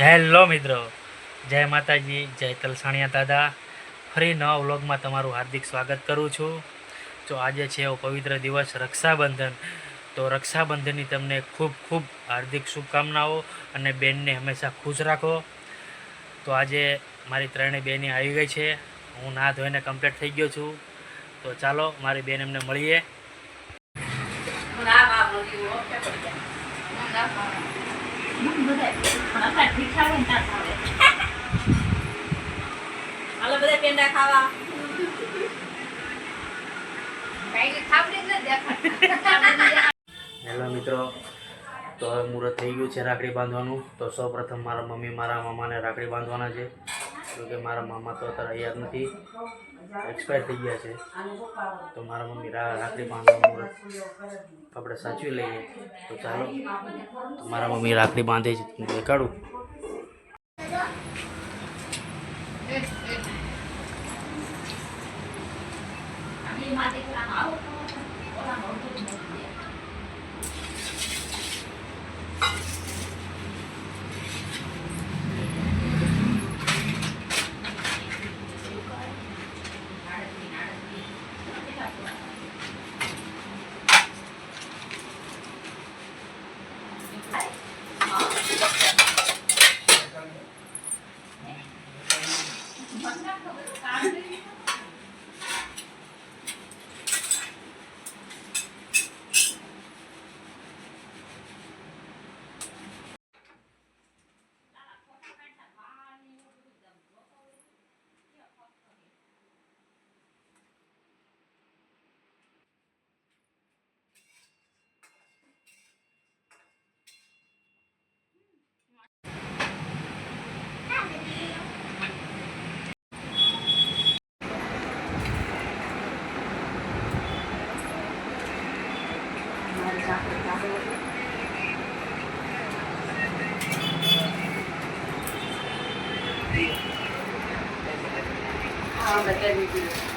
Hello મિત્રો. જય માતાજી, જય તલસાણિયા દાદા. ફરી નવા વ્લોગમાં તમારું હાર્દિક સ્વાગત કરું છું. તો આજે છે એવો પવિત્ર દિવસ, રક્ષાબંધન. તો રક્ષાબંધનની તમને ખૂબ ખૂબ હાર્દિક શુભકામનાઓ અને બેનને હંમેશા ખુશ રાખો. તો આજે મારી ત્રણેય બેની આવી ગઈ છે. હું ના ધોઈને કમ્પ્લીટ થઈ ગયો છું. તો ચાલો, મારી બેન એમને મળીએ. હાલો બધા પેંડા ખાવા. હેલો મિત્રો તો હવે મુહૂર્ત થઈ ગયું છે રાખડી બાંધવાનું. તો સૌ પ્રથમ મારા મમ્મી મારા મામાને રાખડી બાંધવાના છે. કે મારા મામા તો અત્યારે અહીંયા નથી. એક્સપાયર થઈ ગયા છે. તો મારા મમ્મી રાખડી બાંધવાનું આપણે સાચવી લઈએ. તો ચાલો. મારા મમ્મી રાખડી બાંધે છે. હું દેખાડું. માટી Gracias.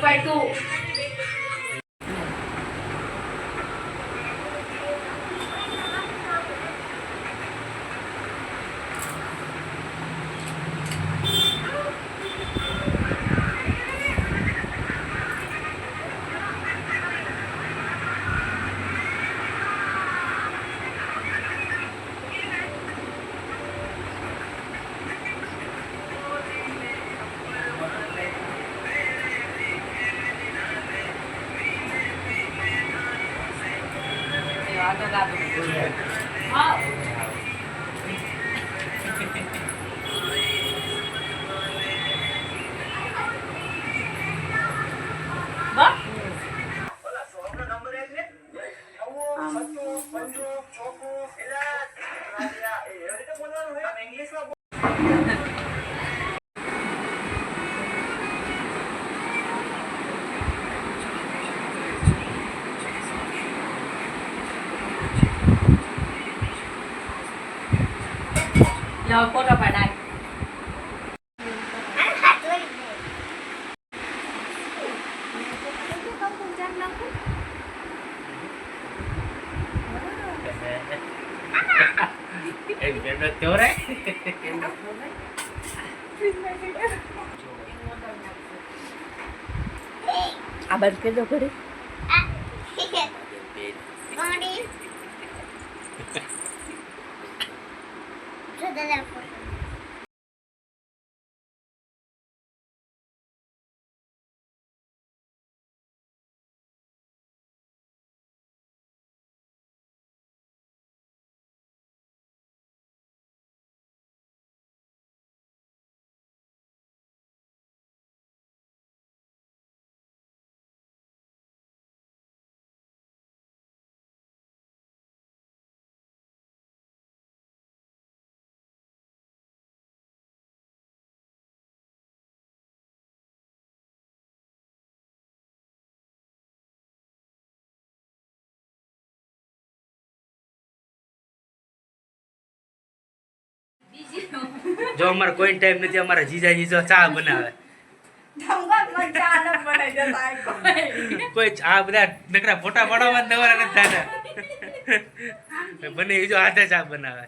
Vai tu. rồi, cô ra vào đây Hãy subscribe cho kênh Ghiền Mì Gõ Để không bỏ lỡ những video hấp dẫn એ બેડો કેવો રે? આ બંધ કરી દો ઘડી જો અમારે કોઈ ટાઈમ નથી અમારા જીજાજી જો ચા બનાવે. કોઈ. ચા બધા નકરા ફોટા પાડવા જ નવરા નથી થતા. બને જો હાથે ચા બનાવે.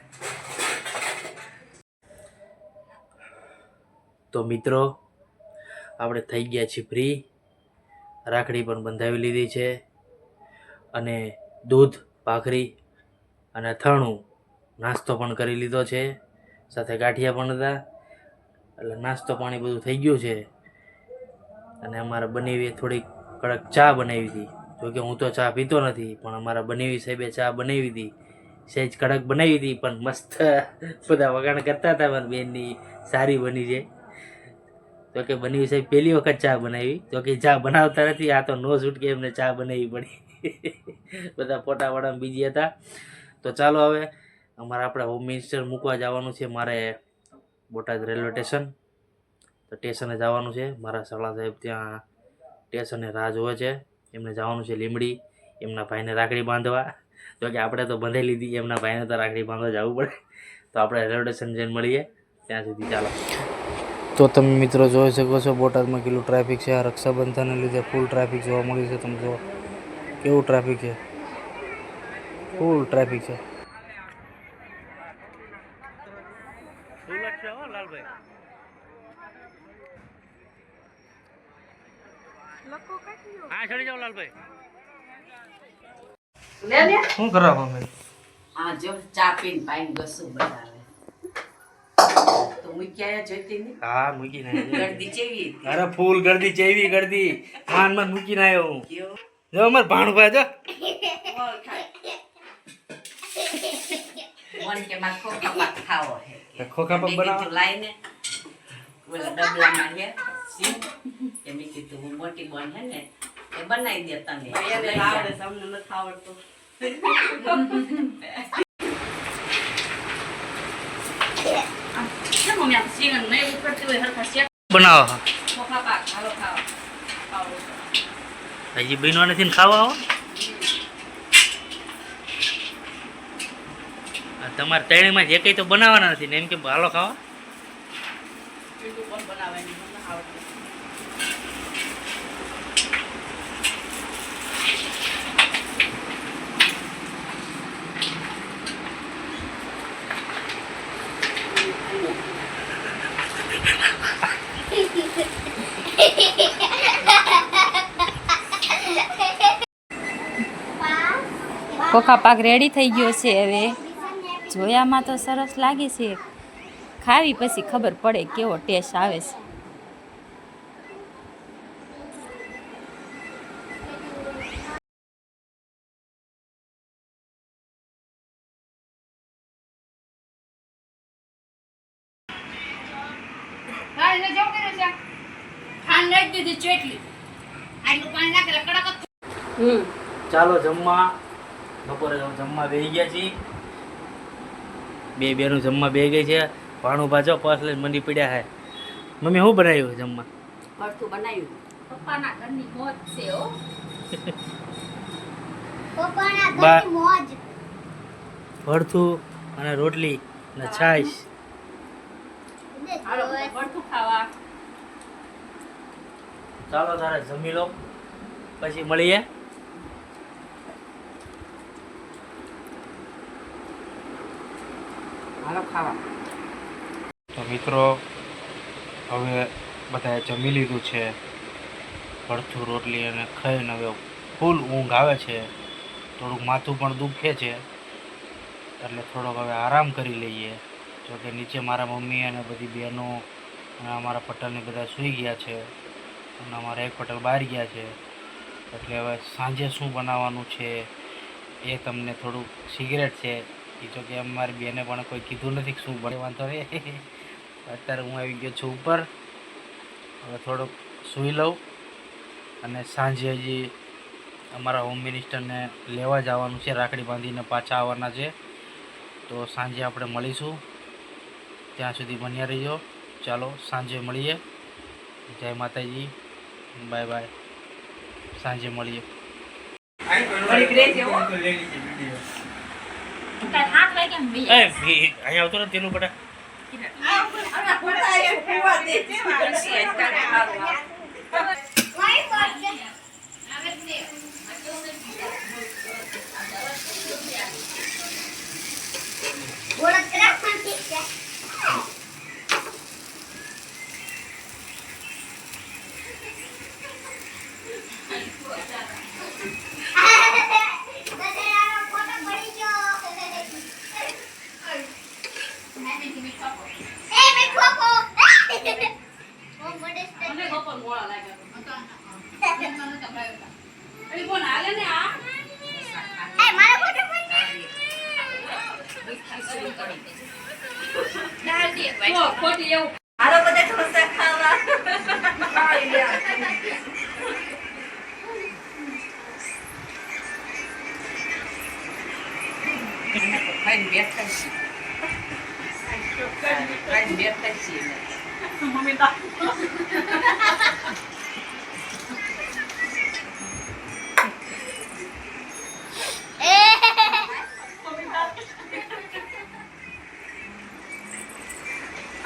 તો મિત્રો આપણે થઈ ગયા છીએ ફ્રી રાખડી પણ બંધાવી લીધી છે અને દૂધ ભાખરી અને અથાણું નાસ્તો પણ કરી લીધો છે. સાથે ગાંઠિયા પણ હતા. એટલે નાસ્તો પાણી બધું થઈ ગયું છે. અને અમારે બનાવી થોડીક કડક ચા બનાવી હતી. જોકે હું તો ચા પીતો નથી, પણ અમારા બનાવી સાહેબે ચા બનાવી હતી. સહેજ કડક બનાવી હતી, પણ મસ્ત બધા વગાણ કરતા હતા મારી બેનની સારી બની છે. તો કે બની સાહેબ પહેલી વખત ચા બનાવી. તો કે ચા બનાવતા નથી, આ તો નો છૂટકે એમને ચા બનાવી પડી. બધા ફોટા બીજી હતા. તો ચાલો હવે અમારે આપણે હોમ મિનિસ્ટર મૂકવા જવાનું છે મારે બોટાદ રેલવે સ્ટેશન તો સ્ટેશને જવાનું છે. મારા સળા સાહેબ ત્યાં સ્ટેશને રાહ જોવે છે. એમને જવાનું છે લીમડી એમના ભાઈને રાખડી બાંધવા. જો કે આપણે તો બંધાઈ લીધી એમના ભાઈને તો રાખડી બાંધવા જવું પડે. તો આપણે રેલવે સ્ટેશન જઈને મળીએ. ત્યાં સુધી ચાલો. તો તમે મિત્રો જોઈ શકો છો બોટાદમાં કેટલું ટ્રાફિક છે. આ રક્ષાબંધનને લીધે ફૂલ ટ્રાફિક જોવા મળ્યું છે. તમે જો કેવું ટ્રાફિક છે? ફૂલ ટ્રાફિક છે ફૂલ જ છે હો લાલભાઈ હા ચડી જાવ લાલભાઈ. લે લે. શું કરો મમ્મી આ જો ચા પીન પાઈન ગસું બનાવે તો મૂક્યા જોઈતી હા. ગરદી ચેવી અરે ફૂલ ગરદી ચેવી ગરદી. માનમાં મૂકીને આવ્યો હું. કેવો? જો અમાર ભાણુભાઈ જો. મન કે મારે ખોખા પાક ખાવો હે ખોખા પાક બનાવો? લાઈને. ઓલા હે કે મેં કીધું હું મોટી બોન હે ને એ બનાવી દે તને હોય હરખા શેક બનાવો. હજી બહેનો નથી ને ખાવા આવો. આ તમારે ત્રણેયમાં જે કંઈ તો બનાવવાના નથી ને એમ કે હાલો ખાવા બીજું ખોખા પાક રેડી થઈ ગયો છે હવે. જોયામાં તો સરસ લાગે છે. ખાવી પછી ખબર પડે કેવો ટેસ્ટ આવે છે. નાખી દીધી ચેટલી. આટલું પાણી નાખેલા કડક હમ. ચાલો જમવા. બપોરે જમવા બેસી ગયા છીએ. બે બેનું જમવા બે ગઈ છે. ભાણું ભાજો પર્સ લઈને મંડી પડ્યા હે. મમ્મી શું બનાવ્યું જમવા? ભરતું બનાવ્યું. પપ્પાના ઘરની મોજ છે હો. ભરથું અને રોટલી અને છાશ. હાલો ભરતું ખાવા. ચાલો તારે જમી લો. પછી મળીએ. હાલો ખાવા. તો મિત્રો હવે બધાએ જમી લીધું છે. ભરથું રોટલી અને ખાઈને હવે ફૂલ ઊંઘ આવે છે. થોડુંક માથું પણ દુખે છે. એટલે થોડોક હવે આરામ કરી લઈએ. જોકે નીચે મારા મમ્મી અને બધી બહેનો અને અમારા પટેલને બધા સૂઈ ગયા છે. અને અમારા એક પટેલ બહાર ગયા છે. એટલે હવે સાંજે શું બનાવવાનું છે એ તમને થોડુંક સિગરેટ છે. એ જો કે અમારી બેને પણ કોઈ કીધું નથી શું બને. વાંધો રે અત્યારે હું આવી ગયો છું ઉપર. હવે થોડુંક સૂઈ લઉં અને સાંજે હજી અમારા હોમ મિનિસ્ટરને લેવા જવાનું છે. રાખડી બાંધીને પાછા આવવાના છે. તો સાંજે આપણે મળીશું. ત્યાં સુધી બન્યા રહીજો. ચાલો સાંજે મળીએ. જય માતાજી. બાય બાય સાંજે મળીએ. અહીંયા આવતો હાથ વાગે એમ બી એ ભી- અહીંયા આવતો ને તેનું બટા હાલો બધા ઢોસા ખાવા. ખાઈને બેઠા છીએ. ખાઈને બેઠા છીએ.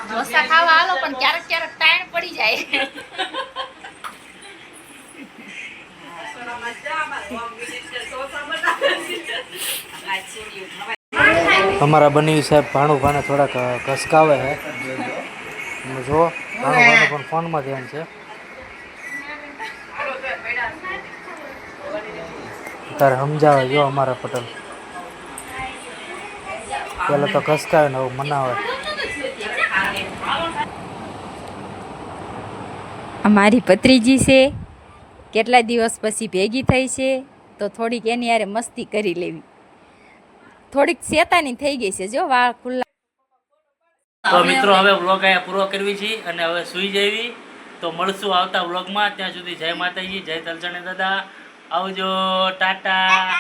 ઢોસા ખાવા હાલો પણ ક્યારેક ક્યારેક ટાઈમ પડી જાય અમારા બની સાહેબ ભાણું ભાને થોડાક ઘસકાવે છે. તમે જુઓ ભાને પણ ફોનમાં ધ્યાન છે. તારે સમજાવે જો અમારા પટેલ. પેલા તો ઘસકાવે ને હવે મનાવે. અમારી ભત્રીજી છે કેટલા દિવસ પછી ભેગી થઈ છે તો થોડીક એની યારે મસ્તી કરી લેવી. થોડીક શેતાની થઈ ગઈ છે જો વાળ ખુલ્લા તો મિત્રો હવે વ્લોગ અહીંયા પૂરો કરવી છે અને હવે સુઈ જવી. તો મળશું આવતા વ્લોગમાં ત્યાં સુધી જય માતાજી જય તલચણી દાદા. આવજો ટાટા.